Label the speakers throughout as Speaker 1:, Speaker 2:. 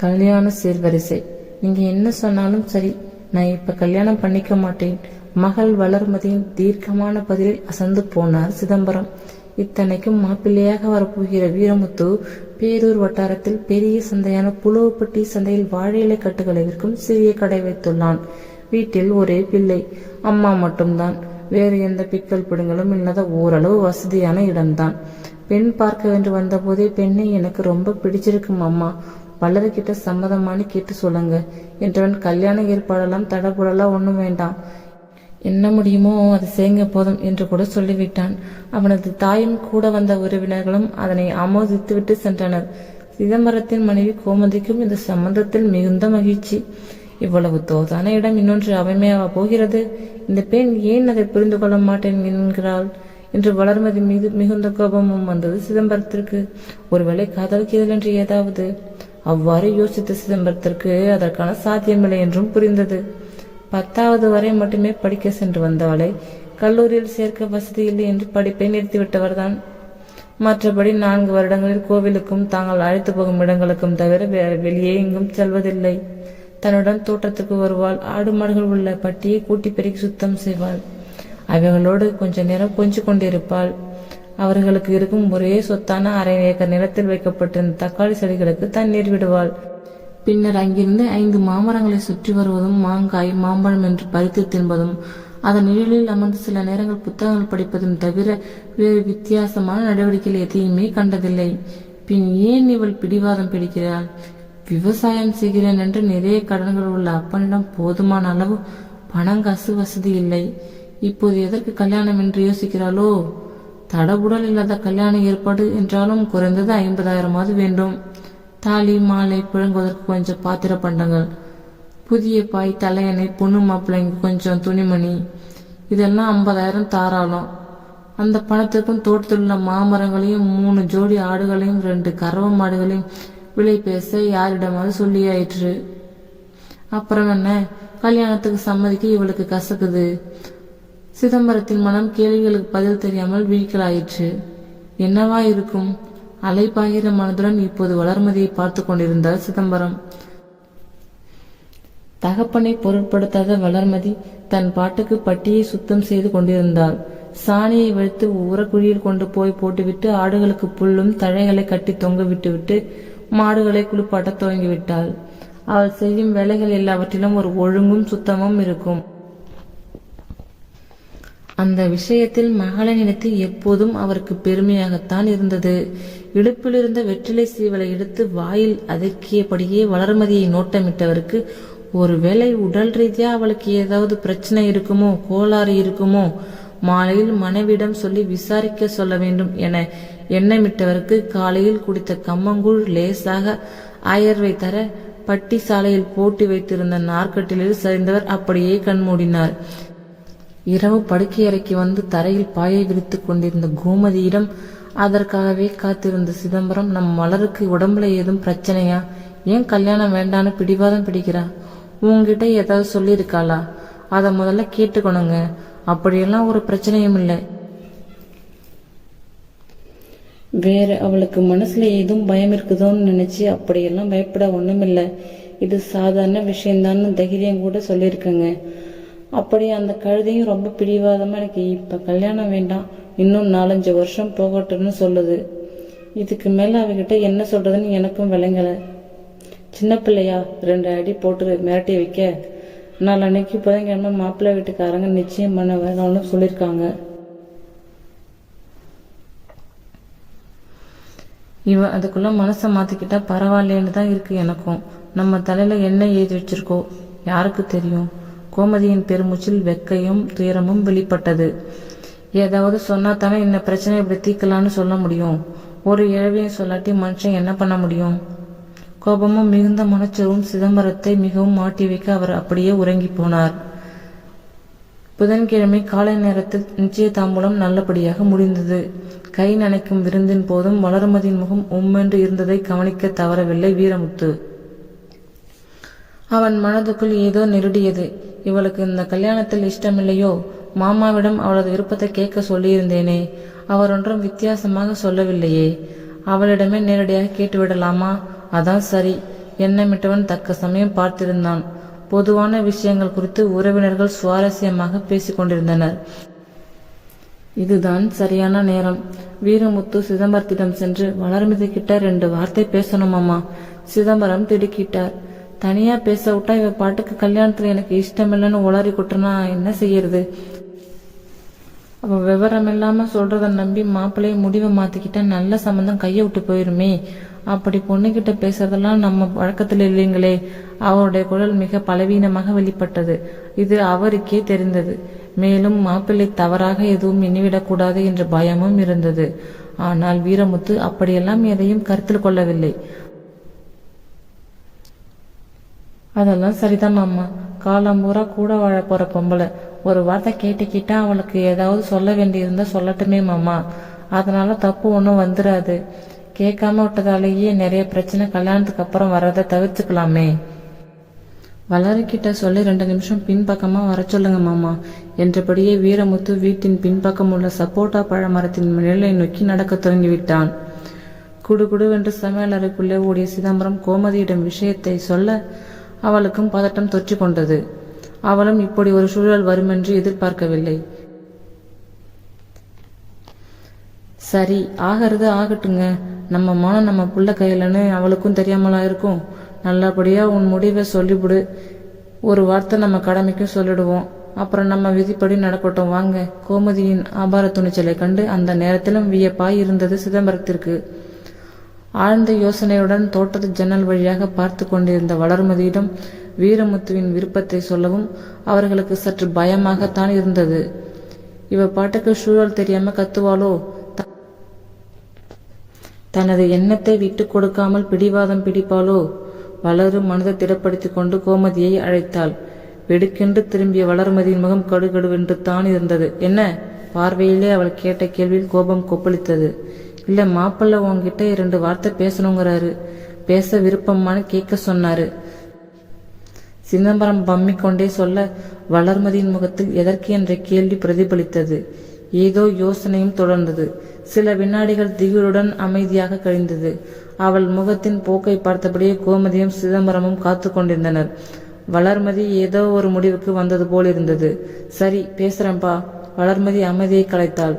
Speaker 1: கல்யாண சீர்வரிசை. நீங்க என்ன சொன்னாலும் சரி நான் இப்ப கல்யாணம் பண்ணிக்க மாட்டேன். மகள் வளர்மதியின் தீர்க்கமான பதிலில் அசந்து போனார் சிதம்பரம். இத்தனைக்கும் மாப்பிள்ளையாக வரப்போகிற வீரமுத்து பேரூர் வட்டாரத்தில் பெரிய சந்தையான புலவுப்பட்டி சந்தையில் வாழை இலை கட்டுகளை விற்கும் சிறிய கடை வைத்துள்ளான். வீட்டில் ஒரே பிள்ளை அம்மா மட்டும்தான். வேறு எந்த பிக்கல் பிடுங்களும் இல்லாத ஓரளவு வசதியான இடம்தான். பெண் பார்க்க என்று வந்தபோதே பெண்ணை எனக்கு ரொம்ப பிடிச்சிருக்கும் அம்மா. பலருக்கிட்ட சம்மதமானு கேட்டு சொல்லுங்க. என்றவன் கல்யாண ஏற்பாடெல்லாம் தடபுடலாம் ஒன்றும் வேண்டாம். என்ன முடியுமோ அது செய்யுங்க போதும் என்று கூட சொல்லிவிட்டான். அவனது தாயும் கூட வந்த உறவினர்களும் அதனை ஆமோதித்துவிட்டு சென்றனர். சிதம்பரத்தின் மனைவி கோமதிக்கும் இந்த சம்பந்தத்தில் மிகுந்த மகிழ்ச்சி. இவ்வளவு தோதான இடம் இன்னொன்று அவமையாவா போகிறது. இந்த பெண் ஏன் அதை புரிந்து கொள்ள மாட்டேன் என்கிறாள்? என்று வளர்மதி மீது மிகுந்த கோபமும் வந்தது சிதம்பரத்திற்கு. ஒருவேளை காதலிக்கிறதல் என்று ஏதாவது. அவ்வாறு யோசித்த சிதம்பரத்திற்கு அதற்கான சாத்தியமில்லை என்றும் புரிந்தது. பத்தாவது வரை மட்டுமே படிக்க சென்று வந்தவளை கல்லூரியில் சேர்க்க வசதி இல்லை என்று படிப்பை நிறுத்திவிட்டவர்தான். மற்றபடி நான்கு வருடங்களில் கோவிலுக்கும் தாங்கள் அழைத்து போகும் இடங்களுக்கும் தவிர வேறு வெளியே எங்கும் செல்வதில்லை. தன்னுடன் தோட்டத்துக்கு வருவாள். ஆடு மாடுகள் உள்ள பட்டியை கூட்டி பெருக்கி சுத்தம் செய்வாள். அவைகளோடு கொஞ்ச நேரம் கொஞ்சி கொண்டிருப்பாள். அவர்களுக்கு இருக்கும் ஒரே சொத்தான அரை ஏக்கர் நிலத்தில் வைக்கப்பட்டிருந்த தக்காளி செடிகளுக்கு தண்ணீர் விடுவாள். பின்னர் அங்கிருந்து ஐந்து மாமரங்களை சுற்றி வருவதும் மாங்காய் மாம்பழம் என்று பறித்து தின்பதும் அதன் நிழலில் அமர்ந்து சில நேரங்கள் புத்தகங்கள் படிப்பதும் தவிர வேறு வித்தியாசமான நடவடிக்கைகள் எதையுமே கண்டதில்லை. பின் ஏன் இவள் பிடிவாதம் பிடிக்கிறாள்? விவசாயம் செய்கிறேன் என்று நிறைய கடன்கள் உள்ள அப்பனிடம் போதுமான அளவு பணங்காசு வசதி இல்லை. இப்போது எதற்கு கல்யாணம் என்று யோசிக்கிறாளோ? தடபுடல் இல்லாத கல்யாண ஏற்பாடு என்றாலும் குறைந்தது ஐம்பதாயிரமாவது வேண்டும். தாலி மாலை புழங்குவதற்கு கொஞ்சம் பாத்திர பண்டங்கள். புதிய பாய் தலையணை பொண்ணு மாப்பிள்ளைங்க கொஞ்சம் துணிமணி. இதெல்லாம் ஐம்பதாயிரம் தாராளம். அந்த பணத்துக்கும் தோட்டத்தில் உள்ள மாமரங்களையும் மூணு ஜோடி ஆடுகளையும் ரெண்டு கறவை மாடுகளையும் விலை பேச யாரிடமாவது சொல்லியாயிற்று அப்புறம் என்ன? கல்யாணத்துக்கு சம்மதிக்க இவளுக்கு கசக்குது. சிதம்பரத்தின் மனம் கேள்விகளுக்கு பதில் தெரியாமல் விழிக்கலாயிற்று. என்னவா இருக்கும்? அலைப்பாகிற மனதுடன் இப்போது வளர்மதியை பார்த்து கொண்டிருந்தார் சிதம்பரம். தகப்பனை பொருட்படுத்தாத வளர்மதி தன் பாட்டுக்கு பட்டியை சுத்தம் செய்து கொண்டிருந்தாள். சாணியை வைத்து உரக்குழியில் கொண்டு போய் போட்டுவிட்டு ஆடுகளுக்கு புல்லும் தழைகளை கட்டி தொங்க விட்டுவிட்டு மாடுகளை குளிப்பாட்ட துவங்கிவிட்டாள். அவள் செய்யும் வேலைகள் எல்லாவற்றிலும் ஒரு ஒழுங்கும் சுத்தமும் இருக்கும். அந்த விஷயத்தில் மகளினிடத்தில் எப்போதும் அவருக்கு பெருமையாகத்தான் இருந்தது. இடுப்பிலிருந்த வெற்றிலை சீவலை எடுத்து வாயில் அதக்கியபடியே வளர்மதியை நோட்டமிட்டவருக்கு ஒருவேளை உடல் ரீதியா அவளுக்கு ஏதாவது பிரச்சனை இருக்குமோ கோளாறு இருக்குமோ மாலையில் மனைவிடம் சொல்லி விசாரிக்க சொல்ல வேண்டும் என எண்ணமிட்டவருக்கு காலையில் குடித்த கம்மங்கூழ் லேசாக அயர்வை தர பட்டி சாலையில் போட்டி வைத்திருந்த நார்க்கட்டிலில் சரிந்தவர் அப்படியே கண்மூடினார். இரவு படுக்கையறைக்கு வந்து தரையில் பாயை விரித்துக் கொண்டிருந்த கோமதியிடம் அதற்காகவே காத்திருந்த சிதம்பரம் நம் மலருக்கு உடம்புல ஏதும் பிரச்சனையா? ஏன் கல்யாணம் வேண்டான்னு பிடிவாதம் பிடிக்கிறா? உங்ககிட்ட ஏதாவது சொல்லியிருக்காளா? அதை முதல்ல கேட்டுக்கணுங்க. அப்படியெல்லாம் ஒரு பிரச்சனையும் இல்லை. வேற அவளுக்கு மனசுல ஏதும் பயம் இருக்குதோன்னு நினைச்சு அப்படியெல்லாம் பயப்பட ஒண்ணுமில்லை. இது சாதாரண விஷயம்தான்னு தைரியம் கூட சொல்லியிருக்கேங்க. அப்படி அந்த கழுதையும் ரொம்ப பிடிவாதமாக எனக்கு இப்போ கல்யாணம் வேண்டாம். இன்னும் நாலஞ்சு வருஷம் போகட்டும்னு சொல்லுது. இதுக்கு மேலே அவகிட்ட என்ன சொல்கிறதுன்னு எனக்கும் விளங்கலை. சின்ன பிள்ளையா ரெண்டு அடி போட்டு மிரட்டி வைக்க. நாளன்னைக்கு புதன்கிழமை மாப்பிள்ளை வீட்டுக்காரங்க நிச்சயம் பண்ண வேணும்னு சொல்லியிருக்காங்க. இவ அதுக்குள்ள மனசை மாத்திக்கிட்டா பரவாயில்லன்னு தான் இருக்கு எனக்கும். நம்ம தலையில என்ன எழுதி வச்சிருக்கோ யாருக்கு தெரியும்? கோமதியின் பெருமூச்சில் வெக்கையும் துயரமும் வெளிப்பட்டது. ஏதாவது சொன்னா தானே இந்த பிரச்சனை இப்படி தீர்க்கலான்னு சொல்ல முடியும்? ஒரு இழவையும் சொல்லாட்டி மனுஷன் என்ன பண்ண முடியும்? கோபமும் மிகுந்த மனச்சரும் சிதம்பரத்தை மிகவும் மாட்டி வைக்க அவர் அப்படியே உறங்கி போனார். புதன்கிழமை காலை நேரத்தில் நிச்சய தாம்பூலம் நல்லபடியாக முடிந்தது. கை நனைக்கும் விருந்தின் போதும் வளர்மதியின் முகம் உம்மென்று இருந்ததை கவனிக்க தவறவில்லை வீரமுத்து. அவன் மனதுக்குள் ஏதோ நெருடியது. இவளுக்கு இந்த கல்யாணத்தில் இஷ்டமில்லையோ? மாமாவிடம் அவளது விருப்பத்தை கேட்க சொல்லியிருந்தேனே. அவர் ஒன்றும் வித்தியாசமாக சொல்லவில்லையே. அவளிடமே நேரடியாக கேட்டுவிடலாமா அதான் சரி. எண்ணமிட்டவன் தக்க சமயம் பார்த்திருந்தான். பொதுவான விஷயங்கள் குறித்து உறவினர்கள் சுவாரஸ்யமாக பேசிக்கொண்டிருந்தனர் இதுதான் சரியான நேரம். வீரமுத்து சிதம்பரத்திடம் சென்று வளர்மதி கிட்ட ரெண்டு வார்த்தை பேசணுமாமா சிதம்பரம் திடுக்கிட்டார். தனியா பேச விட்டா இவ பாட்டுக்கு கல்யாணத்துல எனக்கு இஷ்டமில்லைன்னு உளறி கொட்டுனா என்ன செய்யறது? அவ விவரம் இல்லாம சொல்றத நம்பி மாப்பிள்ளைய முடிவை மாத்திக்கிட்டா நல்ல சம்பந்தம் கையை விட்டு போயிருமே. அப்படி பொண்ணுகிட்ட பேசுறதெல்லாம் நம்ம வழக்கத்துல இல்லைங்களே. அவருடைய குரல் மிக பலவீனமாக வெளிப்பட்டது. இது அவருக்கே தெரிந்தது. மேலும் மாப்பிள்ளை தவறாக எதுவும் எண்ணிவிடக்கூடாது என்ற பயமும் இருந்தது. ஆனால் வீரமுத்து அப்படியெல்லாம் எதையும் கருத்தில் கொள்ளவில்லை. அதெல்லாம் சரிதான் மாமா. காலம் பூரா கூட வாழ போற பொம்பளை. ஒரு வார்த்தை கேட்டுக்கிட்டா அவளுக்கு ஏதாவது சொல்ல வேண்டியிருந்தா சொல்லட்டுமே மாமா. அதனால தப்பு ஒன்றும் வந்துடாது கேட்காம விட்டதாலேயே நிறைய பிரச்சனை கல்யாணத்துக்கு அப்புறம் வர்றதை தவிர்த்துக்கலாமே. வளரக்கிட்ட சொல்லி ரெண்டு நிமிஷம் பின்பக்கமா வர சொல்லுங்க மாமா. என்றபடியே வீரமுத்து வீட்டின் பின்பக்கம் உள்ள சப்போட்டா பழ மரத்தின் நிழலை நோக்கி நடக்கத் தொடங்கிவிட்டான். குடுகுடுவென்று சமையலறைக்குள்ளே ஓடிய சிதம்பரம் கோமதியிடம் விஷயத்தை சொல்ல அவளுக்கும் பதட்டம் தொற்றி கொண்டது அவளும் இப்படி ஒரு சூழல் வருமென்று எதிர்பார்க்கவில்லை. சரி ஆகிறது ஆகட்டுங்க. நம்ம மனம் நம்ம புள்ள கையிலன்னு அவளுக்கும் தெரியாமலா இருக்கும். நல்லபடியா உன் முடிவை சொல்லிவிடு. ஒரு வார்த்தை நம்ம கடமைக்கும் சொல்லிடுவோம். அப்புறம் நம்ம விதிப்படி நடக்கட்டும். வாங்க. கோமதியின் ஆபார துணிச்சலை கண்டு அந்த நேரத்திலும் வியப்பாய் இருந்தது சிதம்பரத்திற்கு. ஆழ்ந்த யோசனையுடன் தோட்டத்து ஜன்னல் வழியாக பார்த்து கொண்டிருந்த வளர்மதியிடம் வீரமுத்துவின் விருப்பத்தை சொல்லவும் அவர்களுக்கு சற்று பயமாகத்தான் இருந்தது. இவ பாட்டுக்கு சூழல் தெரியாம கத்துவாளோ? தனது எண்ணத்தை விட்டு கொடுக்காமல் பிடிவாதம் பிடிப்பாளோ? வளரு மனதை திடப்படுத்திக் கொண்டு கோமதியை அழைத்தாள். வெடுக்கென்று திரும்பிய வளர்மதியின் முகம் கடுகடுவென்று தான் இருந்தது. என்ன பார்வையிலே அவள் கேட்ட கேள்வியில் கோபம் கொப்பளித்தது. இல்ல மாப்பிள்ளை உன்கிட்ட இரண்டு வார்த்தை பேசணுங்கிறாரு. பேச விருப்பமானு கேட்க சொன்னாரு. சிதம்பரம் பம்மிக் கொண்டே சொல்ல வளர்மதியின் முகத்தில் எதற்கு? என்ற கேள்வி பிரதிபலித்தது. ஏதோ யோசனையும் தொடர்ந்தது. சில வினாடிகள் திகிலுடன் அமைதியாக கழிந்தது. அவள் முகத்தின் போக்கை பார்த்தபடியே கோமதியும் சிதம்பரமும் காத்து கொண்டிருந்தனர். வளர்மதி ஏதோ ஒரு முடிவுக்கு வந்தது போல் இருந்தது சரி பேசுறேன்பா வளர்மதி அமைதியை கலைத்தாள்.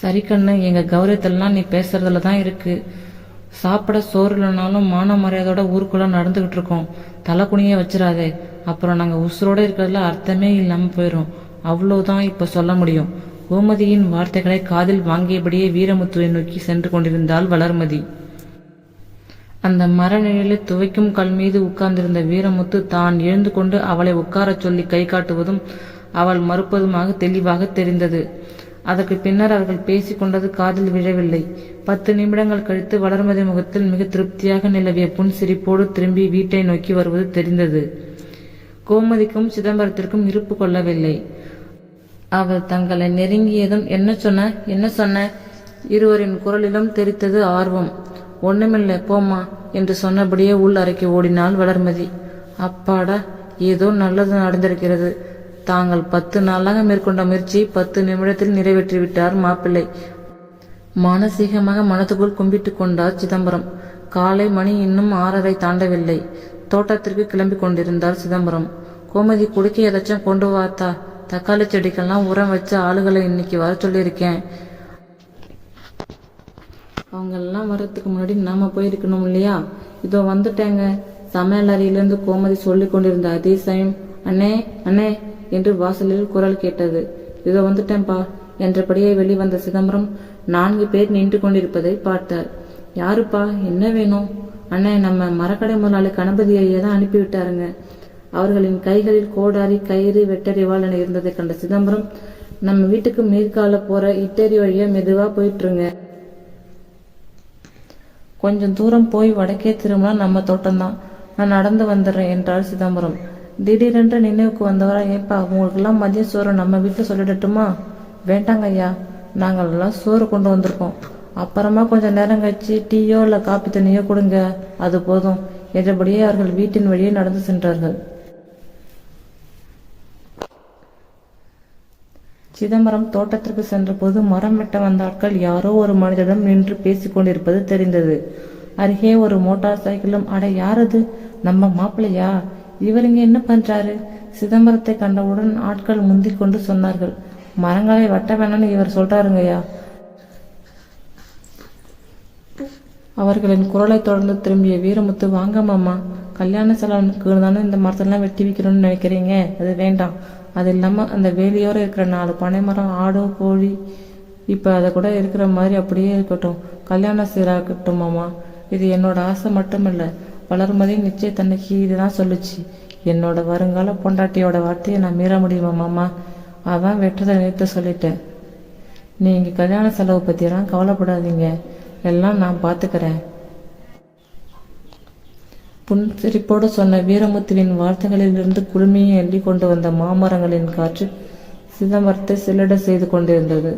Speaker 1: சரி கண்ணு எங்க கௌரவத்தெல்லாம் நீ பேசுறதுல தான் இருக்கு. சாப்பிட சோறு இல்லைனாலும் மான மரியாதையோட ஊருக்குள்ள நடந்துகிட்டு இருக்கோம். தலை குனிய வச்சிடாதே. அப்புறம் நாங்க உசுரோட இருக்கிறதுல அர்த்தமே இல்லாம போயிடும் அவ்வளவுதான் இப்ப சொல்ல முடியும். கோமதியின் வார்த்தைகளை காதில் வாங்கியபடியே வீரமுத்துவை நோக்கி சென்று கொண்டிருந்தாள் வளர்மதி. அந்த மர நிழலில் துவைக்கும் கல் மீது உட்கார்ந்திருந்த வீரமுத்து தான் எழுந்து கொண்டு அவளை உட்காரச் சொல்லி கை காட்டுவதும் அவள் மறுப்பதுமாக தெளிவாக தெரிந்தது. அதற்கு பின்னர் அவர்கள் பேசிக் கொண்டது காதில் விழவில்லை. பத்து நிமிடங்கள் கழித்து வளர்மதி முகத்தில் மிக திருப்தியாக நிலவிய புன்சிரிப்போடு திரும்பி வீட்டை நோக்கி வருவது தெரிந்தது. கோமதிக்கும் சிதம்பரத்திற்கும் இருப்பு கொள்ளவில்லை. அவள் தங்களை நெருங்கியதும் என்ன சொன்ன? என்ன சொன்ன? இருவரின் குரலிலும் தெரித்தது ஆர்வம். ஒண்ணுமில்லை போம்மா என்று சொன்னபடியே உள் அறைக்கு ஓடினாள் வளர்மதி. அப்பாடா ஏதோ நல்லது நடந்திருக்கிறது. தாங்கள் பத்து நாளாக மேற்கொண்ட முயற்சி பத்து நிமிடத்தில் நிறைவேற்றி விட்டார் மாப்பிள்ளை. மானசீகமாக மனதுக்குள் கும்பிட்டு கொண்டார் சிதம்பரம். காலை மணி இன்னும் ஆறரை தாண்டவில்லை. தோட்டத்திற்கு கிளம்பி கொண்டிருந்தார் சிதம்பரம். கோமதி குடிக்க ஏதாச்சும் கொண்டு வாத்தா தக்காளி செடிக்கெல்லாம் உரம் வச்ச ஆளுகளை இன்னைக்கு வர சொல்லியிருக்கேன். அவங்கெல்லாம் வர்றதுக்கு முன்னாடி நாம போயிருக்கணும் இல்லையா? இதோ வந்துட்டேங்க. சமையல் அறையிலேருந்து கோமதி சொல்லி கொண்டிருந்த அதே சமயம் அண்ணே அண்ணே என்று வாசலில் குரல் கேட்டது. இதோ வந்துட்டேன்பா என்றபடியே வெளிவந்த சிதம்பரம் நான்கு பேர் நின்று கொண்டிருப்பதை பார்த்தார். யாருப்பா என்ன வேணும்? அண்ணே நம்ம மரக்கடை முதலாளி கணபதி ஐயா தான் அனுப்பிவிட்டாருங்க. அவர்களின் கைகளில் கோடாரி கயிறு வெட்டறிவாள் என இருந்ததை கண்ட சிதம்பரம் நம்ம வீட்டுக்கு மேற்கால போற இட்டேரி வழியா மெதுவா போயிட்டுருங்க. கொஞ்சம் தூரம் போய் வடக்கே திரும்பினா நம்ம தோட்டம்தான். நான் நடந்து வந்துடுறேன் என்றார் சிதம்பரம். திடீரென்று நினைவுக்கு வந்தவரா ஏப்பா உங்களுக்கெல்லாம் மதிய சோறு நம்ம வீட்டில் சொல்லிடட்டுமா? வேண்டாங்க ஐயா நாங்கள் எல்லாம் சோறு கொண்டு வந்திருக்கோம். அப்புறமா கொஞ்சம் நேரம் கழிச்சு டீயோ இல்லை காப்பி தண்ணியோ கொடுங்க. அது போதும். என்றபடியே அவர்கள் வீட்டின் வழியே நடந்து சென்றார்கள். சிதம்பரம் தோட்டத்திற்கு சென்றபோது மரம் வெட்ட வந்த ஆட்கள் யாரோ ஒரு மனிதரிடம் நின்று பேசிக் கொண்டிருப்பது தெரிந்தது. அருகே ஒரு மோட்டார் சைக்கிளும் அட யாரது? நம்ம மாப்பிள்ளையா? இவர் இங்கே என்ன பண்றாரு? சிதம்பரத்தை கண்டவுடன் ஆட்கள் முந்தி கொண்டு சொன்னார்கள். மரங்களை வட்ட வேணாம்னு இவர் சொல்றாருங்கய்யா அவர்களின் குரலை தொடர்ந்து திரும்பிய வீரமுத்து வாங்க மாமா கல்யாண செலவனுக்கு தானே இந்த மரத்தெல்லாம் வெட்டி வைக்கணும்னு நினைக்கிறீங்க? அது வேண்டாம். அது இல்லாமல் அந்த வேலியோரம் இருக்கிற நாலு பனை மரம் ஆடு கோழி இப்போ அதை கூட இருக்கிற மாதிரி அப்படியே இருக்கட்டும். கல்யாணம் சீராகட்டும் மாமா. இது என்னோட ஆசை மட்டும் இல்லை வளர்மதி நிச்சயத்தன்னைக்கு இதுதான் சொல்லுச்சு. என்னோட வருங்கால பொண்டாட்டியோட வார்த்தையை நான் மீற முடியுமா மாமா? அதான் வெற்றதை நினைத்து சொல்லிட்டேன். நீங்க கல்யாண செலவு பற்றியெல்லாம் கவலைப்படாதீங்க. எல்லாம் நான் பார்த்துக்கிறேன் புன்சிரிப்போடு சொன்ன வீரமுத்துவின் வார்த்தைகளிலிருந்து குழுமையை எள்ளி கொண்டு வந்த மாமரங்களின் காற்று சிதம்பரத்தை சில்லட செய்து கொண்டிருந்தது.